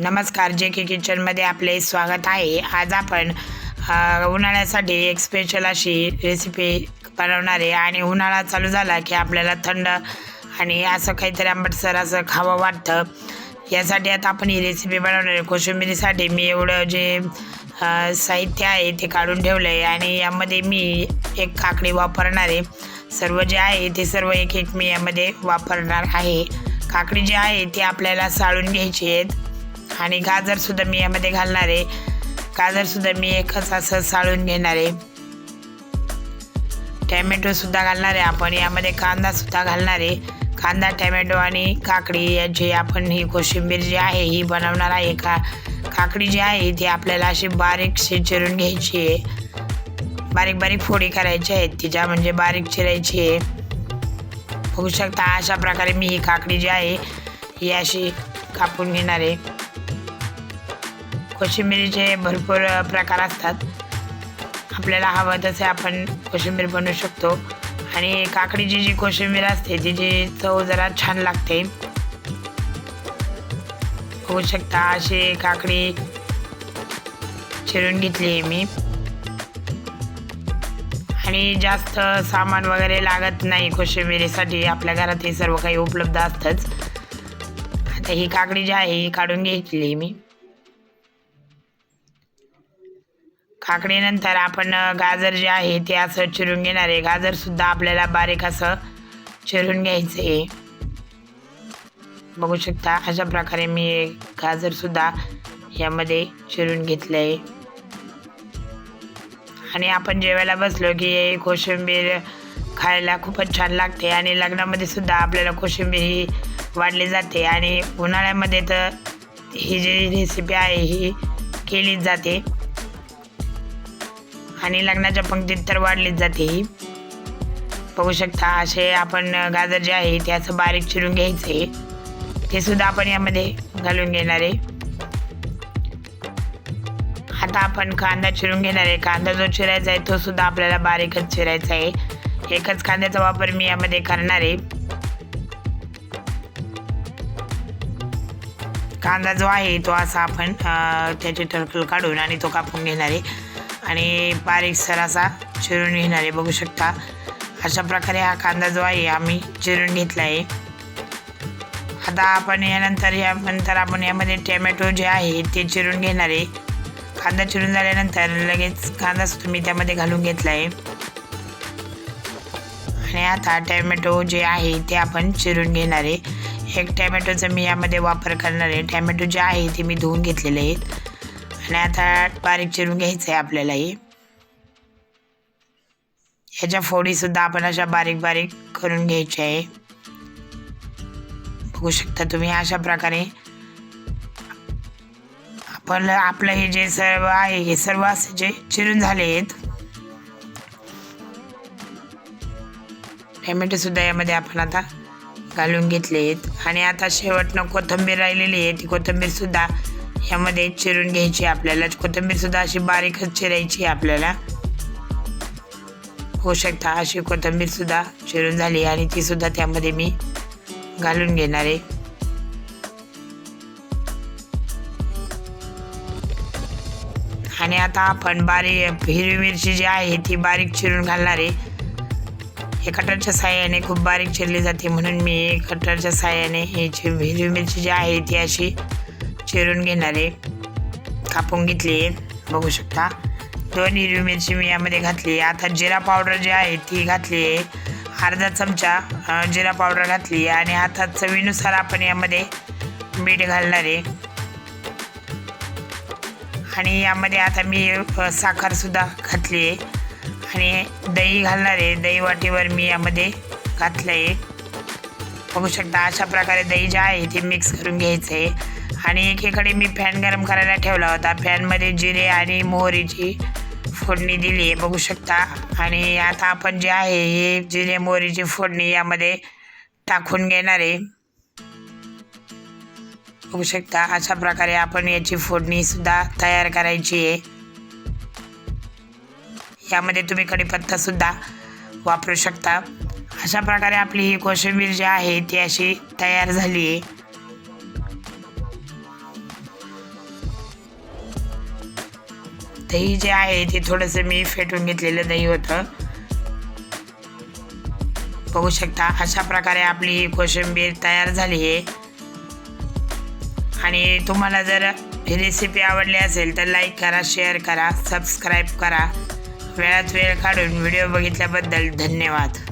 नमस्कार जे के किचनमध्ये आपले स्वागत आहे. आज आपण उन्हाळ्यासाठी एक स्पेशल अशी रेसिपी बनवणार आहे. आणि उन्हाळा चालू झाला की आपल्याला थंड आणि असं काहीतरी आंबटसर असं खावं वाटतं. यासाठी आता आपण ही रेसिपी बनवणार आहे. कोशिंबिरीसाठी मी एवढं जे साहित्य आहे ते काढून ठेवलं आहे आणि यामध्ये मी एक काकडी वापरणार आहे. सर्व जे आहे ते सर्व एक एक मी यामध्ये वापरणार आहे. काकडी जी आहे ती आपल्याला साळून घ्यायची आहेत. आणि गाजरसुद्धा मी यामध्ये घालणार आहे. गाजरसुद्धा मी एकच असं साळून घेणार आहे. टॅमॅटोसुद्धा घालणार आहे आपण. यामध्ये कांदासुद्धा घालणार आहे. कांदा टॅमॅटो आणि काकडी याची आपण ही कोशिंबीर जी आहे ही बनवणार आहे का? काकडी जी आहे ती आपल्याला अशी बारीकशी चिरून घ्यायची आहे. बारीक बारीक फोडी करायची आहेत तिच्या म्हणजे बारीक चिरायची आहे. बघू शकता अशा प्रकारे मी ही काकडी जी आहे ही अशी कापून घेणार आहे. कोशिंबिरीचे भरपूर प्रकार असतात. आपल्याला हवं तसे आपण कोशिंबीर बनवू शकतो. आणि काकडीची जी कोशिंबीर असते तिची चव जरा छान लागते. होऊ शकता अशी काकडी चिरून घेतली आहे मी. आणि जास्त सामान वगैरे लागत नाही कोशिंबिरीसाठी. आपल्या घरात हे सर्व काही उपलब्ध असतंच. आता ही काकडी जी आहे ही काढून घेतली मी. काकडीनंतर आपण गाजर जे आहे ते असं चिरून घेणार आहे. गाजरसुद्धा आपल्याला बारीक असं चिरून घ्यायचं आहे. बघू शकता अशा प्रकारे मी गाजरसुद्धा यामध्ये चिरून घेतलं आहे आणि आपण जेवायला बसलो की कोशिंबीर खायला खूपच छान लागते आणि लग्नामध्ये सुद्धा आपल्याला कोशिंबीर ही वाढली जाते आणि उन्हाळ्यामध्ये तर ही जी रेसिपी आहे ही केलीच जाते. आणि लग्नाच्या पंक्तीत तर वाढलीच जाते. बघू शकता असे आपण गाजर जे आहे ते असं बारीक चिरून घ्यायचे. ते सुद्धा आपण यामध्ये घालून घेणार आहे. आता आपण कांदा चिरून घेणार आहे. कांदा जो चिरायचा आहे तो सुद्धा आपल्याला बारीकच चिरायचा आहे. एकच कांद्याचा वापर मी यामध्ये करणार आहे. कांदा जो आहे तो असा आपण अं, त्याची टरकल काढून आणि तो कापून घेणार आहे. आणि बारीक असा चिरून घेणार आहे बघू शकता. अशा प्रकारे हा कांदा जो आहे आम्ही चिरून घेतला आहे. आता आपण यानंतर यानंतर आपण यामध्ये टॅमॅटो जे आहे ते चिरून घेणार आहे. कांदा चिरून झाल्यानंतर लगेच कांदा सुद्धा मी त्यामध्ये घालून घेतला आहे. आणि आता टॅमॅटो जे आहे ते आपण चिरून घेणार आहे. एक टॅमॅटोचा मी यामध्ये वापर करणार आहे. टॅमॅटो जे आहे ते मी धुवून घेतलेले आहेत. आणि आता बारीक चिरून घ्यायचं आहे आपल्याला हे ह्याच्या फोडीसुद्धा आपण अशा बारीक बारीक करून घ्यायच्या आहे बघू शकता तुम्ही अशा प्रकारे. आपण आपलं हे जे सर्व आहे हे सर्व असे जे चिरून झाले आहेत टॅमॅटो सुद्धा यामध्ये आपण आता घालून घेतले आहेत आणि आता शेवटनं कोथिंबीर राहिलेली आहे ती कोथिंबीर सुद्धा यामध्ये चिरून घ्यायची आपल्याला. कोथिंबीर सुद्धा अशी बारीकच चिरायची आपल्याला. होऊ शकता अशी कोथिंबीर सुद्धा चिरून झाली आणि ती सुद्धा त्यामध्ये मी घालून घेणार आहे. आणि आता आपण बारीक हिरवी मिरची जी आहे ती बारीक चिरून घालणार आहे. हे कटरच्या साह्याने खूप बारीक चिरली जाते म्हणून मी कटरच्या साह्याने ही जी हिरवी मिरची जी आहे ती अशी चिरून घेणारे कापून घेतली बघू शकता. दोन हिरवी मिरची मी यामध्ये घातली आता जिरा पावडर जी आहे ती घातली आहे. अर्धा चमचा जिरा पावडर घातली आहे आणि आता चवीनुसार आपण यामध्ये मीठ घालणार आहे. आणि यामध्ये आता मी साखरसुद्धा घातली आहे. आणि दही घालणार आहे. दही वाटीवर मी यामध्ये घातलं आहे बघू शकता अशा प्रकारे दही जे आहे ते मिक्स करून घ्यायचं आहे आणि एकीकडे मी फॅन गरम करायला ठेवला होता. फॅनमध्ये जिरे आणि मोहरीची फोडणी दिली आहे बघू शकता. आणि आता आपण जे आहे हे जिरे मोहरीची फोडणी यामध्ये टाकून घेणार आहे. बघू शकता अशा प्रकारे आपण याची फोडणीसुद्धा तयार करायची आहे. यामध्ये तुम्ही कढीपत्तासुद्धा वापरू शकता. अशा प्रकारे आपली ही कोशिंबीर जी आहे ती अशी तयार झाली आहे. दही जे आहे ते थोडंसं मी फेटून घेतलेलं दही होतं. बघू शकता अशा प्रकारे आपली कोशिंबीर तयार झाली आहे. आणि तुम्हाला जर ही रेसिपी आवडली असेल तर लाईक करा शेअर करा सबस्क्राईब करा. वेळात वेळ काढून व्हिडिओ बघितल्याबद्दल धन्यवाद.